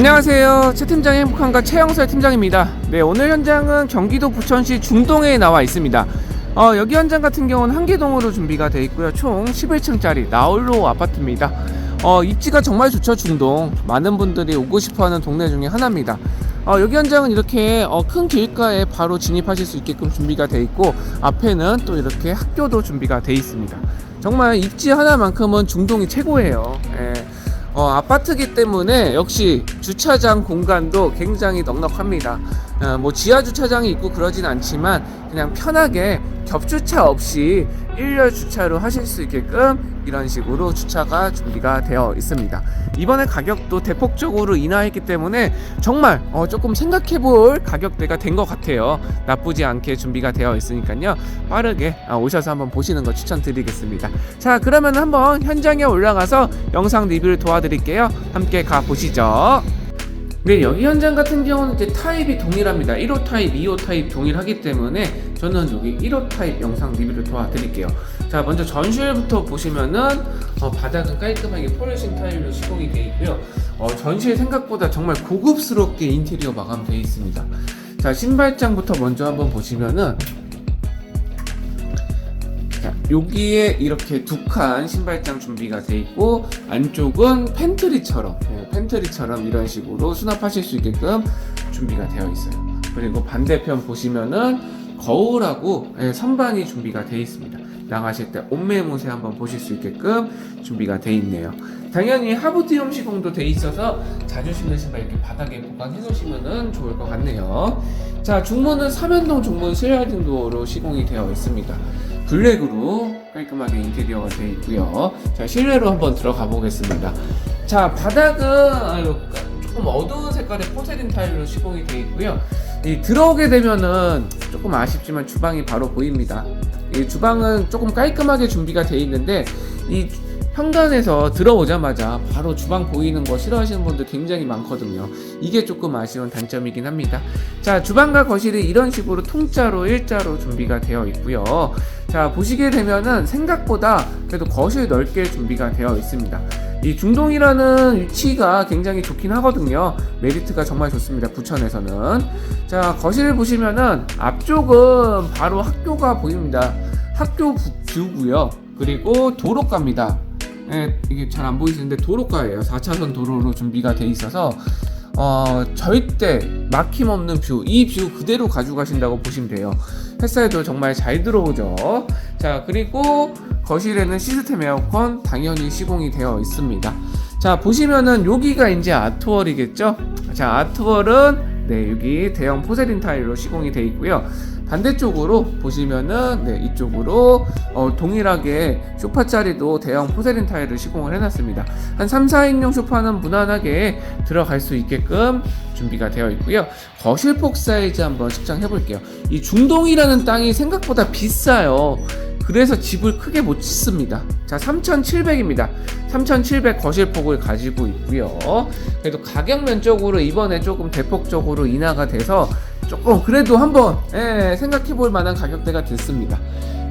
안녕하세요. 최 팀장의 행복한가 최영설 팀장입니다. 네, 오늘 현장은 경기도 부천시 중동에 나와 있습니다. 어, 여기 현장 같은 경우는 한개동으로 준비가 되어 있고요. 총 11층짜리 나홀로 아파트입니다. 어, 입지가 정말 좋죠, 중동. 많은 분들이 오고 싶어 하는 동네 중에 하나입니다. 어, 여기 현장은 이렇게 어, 큰 길가에 바로 진입하실 수 있게끔 준비가 되어 있고 앞에는 또 이렇게 학교도 준비가 되어 있습니다. 정말 입지 하나만큼은 중동이 최고예요. 예. 어, 아파트기 때문에 역시 주차장 공간도 굉장히 넉넉합니다. 어, 뭐 지하 주차장이 있고 그러진 않지만 그냥 편하게 겹주차 없이 일렬 주차로 하실 수 있게끔 이런 식으로 주차가 준비가 되어 있습니다. 이번에 가격도 대폭적으로 인하했기 때문에 정말 어, 조금 생각해 볼 가격대가 된 것 같아요. 나쁘지 않게 준비가 되어 있으니까요. 빠르게 어, 오셔서 한번 보시는 거 추천드리겠습니다. 자, 그러면 한번 현장에 올라가서 영상 리뷰를 도와드릴게요. 함께 가 보시죠. 네, 여기 현장 같은 경우는 이제 타입이 동일합니다. 1호 타입, 2호 타입 동일하기 때문에 저는 여기 1호 타입 영상 리뷰를 도와드릴게요. 자, 먼저 전실부터 보시면은 어, 바닥은 깔끔하게 폴리싱 타일로 시공이 되어 있고요. 어, 전실 생각보다 정말 고급스럽게 인테리어 마감되어 있습니다. 자, 신발장부터 먼저 한번 보시면은 자, 여기에 이렇게 두 칸 신발장 준비가 돼 있고 안쪽은 팬트리처럼 예, 팬트리처럼 이런 식으로 수납하실 수 있게끔 준비가 되어 있어요. 그리고 반대편 보시면은 거울하고 예, 선반이 준비가 되어 있습니다. 나가실 때 옷매무새 한번 보실 수 있게끔 준비가 되어 있네요. 당연히 하부티움 시공도 돼 있어서 자주 신는 신발 이렇게 바닥에 보관해 놓으시면 좋을 것 같네요. 자 중문은 삼연동 중문 도어로 시공이 되어 있습니다. 블랙으로 깔끔하게 인테리어가 되어 있고요. 자 실내로 한번 들어가 보겠습니다. 자 바닥은 조금 어두운 색깔의 포세린 타일로 시공이 되어 있고요. 이 들어오게 되면은 조금 아쉽지만 주방이 바로 보입니다. 이 주방은 조금 깔끔하게 준비가 되어 있는데 이 현관에서 들어오자마자 바로 주방 보이는 거 싫어하시는 분들 굉장히 많거든요. 이게 조금 아쉬운 단점이긴 합니다. 자, 주방과 거실이 이런 식으로 통짜로 일자로 준비가 되어 있고요. 자, 보시게 되면은 생각보다 그래도 거실 넓게 준비가 되어 있습니다. 이 중동이라는 위치가 굉장히 좋긴 하거든요. 메리트가 정말 좋습니다. 부천에서는. 자, 거실을 보시면은 앞쪽은 바로 학교가 보입니다. 학교 뷰고요. 그리고 도로가입니다. 예, 이게 잘 안 보이시는데 도로가예요. 4차선 도로로 준비가 돼 있어서 어, 절대 막힘없는 뷰, 이 뷰 그대로 가져가신다고 보시면 돼요. 햇살도 정말 잘 들어오죠. 자, 그리고 거실에는 시스템 에어컨 당연히 시공이 되어 있습니다. 자, 보시면은 여기가 이제 아트월이겠죠? 자, 아트월은 네, 여기 대형 포세린 타일로 시공이 되어 있고요. 반대쪽으로 보시면은 네, 이쪽으로 어, 동일하게 소파 자리도 대형 포세린 타일을 시공을 해놨습니다. 한 3, 4인용 소파는 무난하게 들어갈 수 있게끔 준비가 되어 있고요. 거실 폭 사이즈 한번 측정해 볼게요. 이 중동이라는 땅이 생각보다 비싸요. 그래서 집을 크게 못 짓습니다. 자, 3,700입니다. 3,700 거실폭을 가지고 있고요. 그래도 가격 면적으로 이번에 조금 대폭적으로 인하가 돼서 조금 그래도 한번 예, 생각해 볼 만한 가격대가 됐습니다.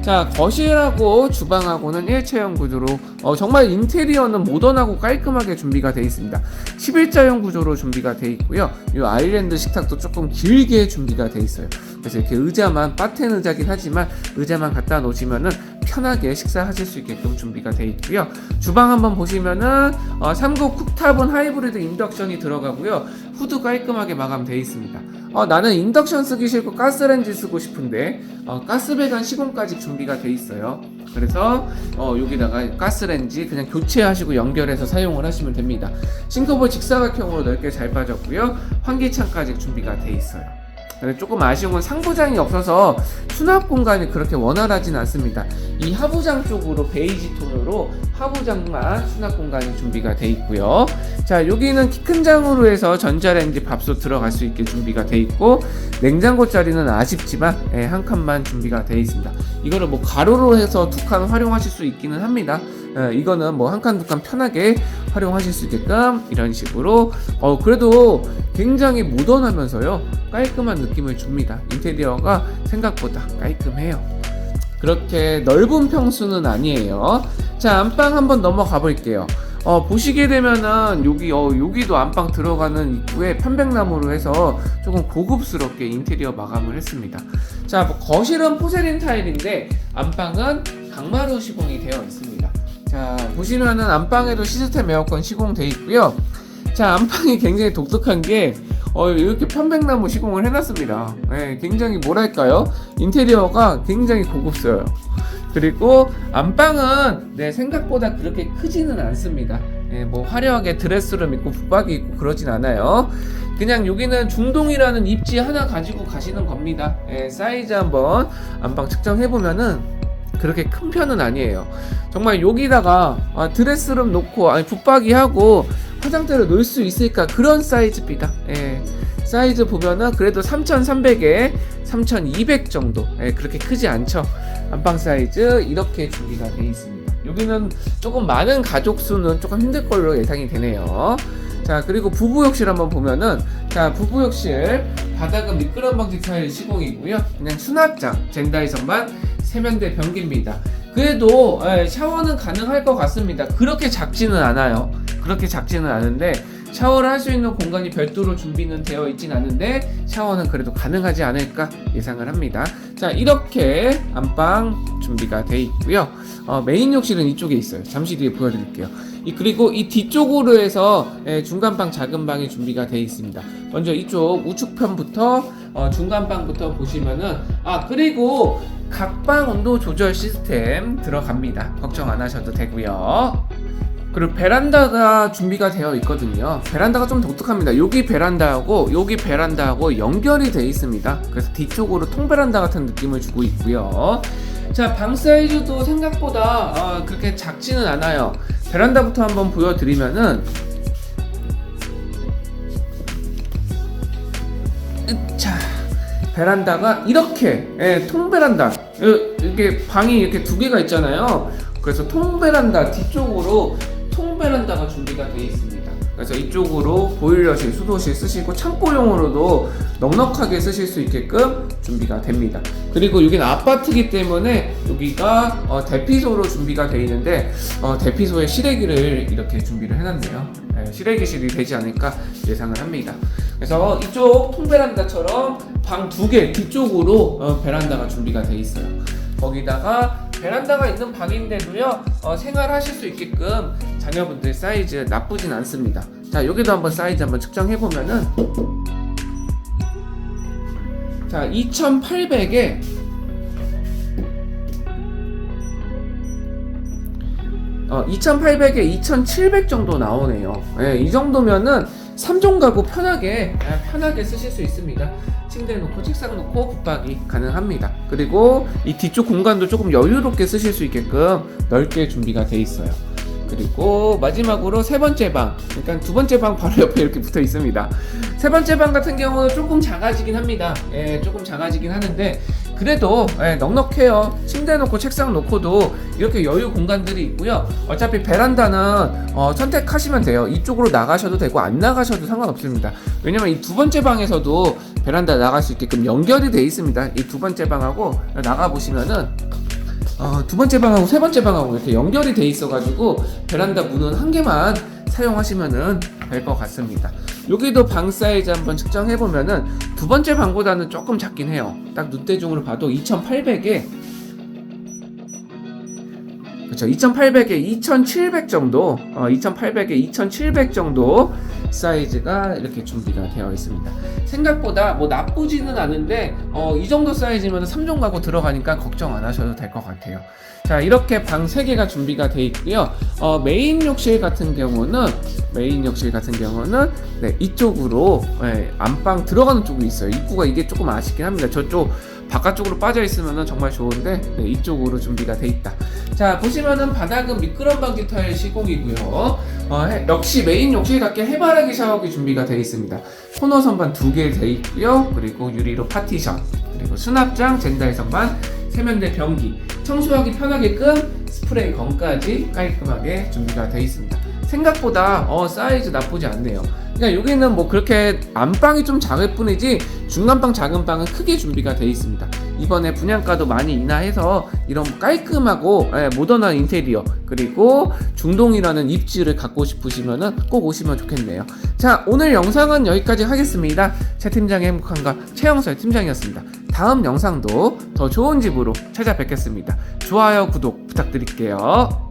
자 거실하고 주방하고는 일체형 구조로 어, 정말 인테리어는 모던하고 깔끔하게 준비가 되어 있습니다. 11자형 구조로 준비가 되어 있고요. 이 아일랜드 식탁도 조금 길게 준비가 되어 있어요. 그래서 이렇게 의자만 바텐 의자긴 하지만 의자만 갖다 놓으시면은 편하게 식사하실 수 있게끔 준비가 되어 있고요. 주방 한번 보시면은 어, 3구 쿡탑은 하이브리드 인덕션이 들어가고요. 후드 깔끔하게 마감되어 있습니다 어, 나는 인덕션 쓰기 싫고 가스렌지 쓰고 싶은데 어, 가스배관 시공까지 준비가 돼 있어요. 그래서 어, 여기다가 가스렌지 그냥 교체하시고 연결해서 사용을 하시면 됩니다. 싱크볼 직사각형으로 넓게 잘 빠졌고요. 환기창까지 준비가 돼 있어요. 근데 조금 아쉬운 건 상부장이 없어서 수납 공간이 그렇게 원활하진 않습니다. 이 하부장 쪽으로 베이지 톤으로 하부장만 수납 공간이 준비가 돼 있고요. 자, 여기는 키 큰 장으로 해서 전자레인지 밥솥 들어갈 수 있게 준비가 돼 있고 냉장고 자리는 아쉽지만 예, 한 칸만 준비가 돼 있습니다. 이거를 뭐 가로로 해서 두 칸 활용하실 수 있기는 합니다. 예, 이거는 뭐 한 칸 두 칸 편하게 활용하실 수 있게끔 이런 식으로 어 그래도 굉장히 모던하면서요 깔끔한 느낌을 줍니다. 인테리어가 생각보다 깔끔해요. 그렇게 넓은 평수는 아니에요. 자, 안방 한번 넘어가 볼게요. 어, 보시게 되면은 여기 어, 여기도 안방 들어가는 입구에 편백나무로 해서 조금 고급스럽게 인테리어 마감을 했습니다. 자, 뭐 거실은 포세린 타일인데 안방은 강마루 시공이 되어 있습니다. 자, 보시면은 안방에도 시스템 에어컨 시공돼 있고요. 자, 안방이 굉장히 독특한 게 어, 이렇게 편백나무 시공을 해놨습니다. 네, 굉장히 뭐랄까요? 인테리어가 굉장히 고급스러워요. 그리고 안방은 네, 생각보다 그렇게 크지는 않습니다. 네, 뭐 화려하게 드레스룸 있고 붙박이 있고 그러진 않아요. 그냥 여기는 중동이라는 입지 하나 가지고 가시는 겁니다. 네, 사이즈 한번 안방 측정해 보면은 그렇게 큰 편은 아니에요. 정말 여기다가 아, 드레스룸 놓고 아니 붙박이 하고 화장대를 놓을 수 있을까 그런 사이즈입니다. 예. 사이즈 보면은 그래도 3,300에 3,200 정도. 예, 그렇게 크지 않죠. 안방 사이즈 이렇게 준비가 되어 있습니다. 여기는 조금 많은 가족 수는 조금 힘들 걸로 예상이 되네요. 자 그리고 부부 욕실 한번 보면은 자 부부 욕실 바닥은 미끄럼 방지 타일 시공이고요. 그냥 수납장 젠다이성만 세면대 변기입니다. 그래도 예, 샤워는 가능할 것 같습니다. 그렇게 작지는 않아요. 그렇게 작지는 않은데 샤워를 할 수 있는 공간이 별도로 준비는 되어 있진 않은데 샤워는 그래도 가능하지 않을까 예상을 합니다. 자 이렇게 안방 준비가 돼 있고요. 어, 메인 욕실은 이쪽에 있어요. 잠시 뒤에 보여드릴게요. 이, 그리고 이 뒤쪽으로 해서 예, 중간방 작은 방이 준비가 되어 있습니다. 먼저 이쪽 우측편부터 어, 중간방부터 보시면은 아 그리고 각방 온도 조절 시스템 들어갑니다. 걱정 안 하셔도 되고요. 그리고 베란다가 준비가 되어 있거든요. 베란다가 좀 독특합니다. 여기 베란다하고 여기 베란다하고 연결이 되어 있습니다. 그래서 뒤쪽으로 통베란다 같은 느낌을 주고 있고요. 자, 방 사이즈도 생각보다 어, 그렇게 작지는 않아요. 베란다부터 한번 보여드리면은 자, 베란다가 이렇게 예, 통베란다 이- 이게 방이 이렇게 두 개가 있잖아요. 그래서 통베란다 뒤쪽으로 통베란다가 준비가 되어 있습니다. 그래서 이쪽으로 보일러실, 수도실 쓰시고 창고용으로도 넉넉하게 쓰실 수 있게끔 준비가 됩니다. 그리고 여기는 아파트기 때문에 여기가 어, 대피소로 준비가 되어 있는데 어, 대피소에 실외기를 이렇게 준비를 해놨네요. 네, 실외기실이 되지 않을까 예상을 합니다. 그래서 이쪽 통베란다처럼 방 두 개 뒤쪽으로 어, 베란다가 준비가 되어 있어요. 거기다가 베란다가 있는 방인데도요 어, 생활하실 수 있게끔 자녀분들 사이즈 나쁘진 않습니다. 자 여기도 한번 사이즈 한번 측정해 보면은 자 2,800에 어, 2,800에 2,700 정도 나오네요. 예, 이 정도면은 3종 가구 편하게 예, 편하게 쓰실 수 있습니다. 침대 놓고 책상 놓고 붙박이 가능합니다. 그리고 이 뒤쪽 공간도 조금 여유롭게 쓰실 수 있게끔 넓게 준비가 돼 있어요. 그리고 마지막으로 세 번째 방, 그러니까 두 번째 방 바로 옆에 이렇게 붙어 있습니다. 세 번째 방 같은 경우는 조금 작아지긴 합니다. 예, 조금 작아지긴 하는데 그래도 예, 넉넉해요. 침대 놓고 책상 놓고도 이렇게 여유 공간들이 있고요. 어차피 베란다는 어, 선택하시면 돼요. 이쪽으로 나가셔도 되고 안 나가셔도 상관없습니다. 왜냐면 이 두 번째 방에서도 베란다 나갈 수 있게끔 연결이 돼 있습니다. 이 두 번째 방하고 나가 보시면은 어, 두 번째 방하고 세 번째 방하고 이렇게 연결이 돼 있어가지고 베란다 문은 한 개만 사용하시면은 될 것 같습니다. 여기도 방 사이즈 한번 측정해 보면은 두 번째 방보다는 조금 작긴 해요. 딱 눈대중으로 봐도 2,800에 그렇죠. 2,800에 2,700 정도, 어, 2,800에 2,700 정도 사이즈가 이렇게 준비가 되어 있습니다. 생각보다 뭐 나쁘지는 않은데 어, 이 정도 사이즈면 3종 가구 들어가니까 걱정 안 하셔도 될 것 같아요. 자 이렇게 방 3개가 준비가 되어 있고요. 어, 메인 욕실 같은 경우는 메인 욕실 같은 경우는 네, 이쪽으로 네, 안방 들어가는 쪽이 있어요. 입구가 이게 조금 아쉽긴 합니다. 저쪽 바깥쪽으로 빠져 있으면 정말 좋은데 네, 이쪽으로 준비가 돼 있다. 자 보시면은 바닥은 미끄럼 방지 타일 시공이고요. 어, 해- 역시 메인 욕실답게 해바라 기 샤워기 준비가 되어 있습니다. 코너 선반 두 개 되어 있고요. 그리고 유리로 파티션, 그리고 수납장, 젠다이 선반, 세면대 변기, 청소하기 편하게끔 스프레이 건까지 깔끔하게 준비가 되어 있습니다. 생각보다 어, 사이즈 나쁘지 않네요. 그러니까 여기는 뭐 그렇게 안방이 좀 작을 뿐이지 중간방 작은 방은 크게 준비가 돼 있습니다. 이번에 분양가도 많이 인하해서 이런 깔끔하고 예, 모던한 인테리어 그리고 중동이라는 입지를 갖고 싶으시면은 꼭 오시면 좋겠네요. 자 오늘 영상은 여기까지 하겠습니다. 최 팀장의 행복한가 최영설 팀장이었습니다. 다음 영상도 더 좋은 집으로 찾아뵙겠습니다. 좋아요 구독 부탁드릴게요.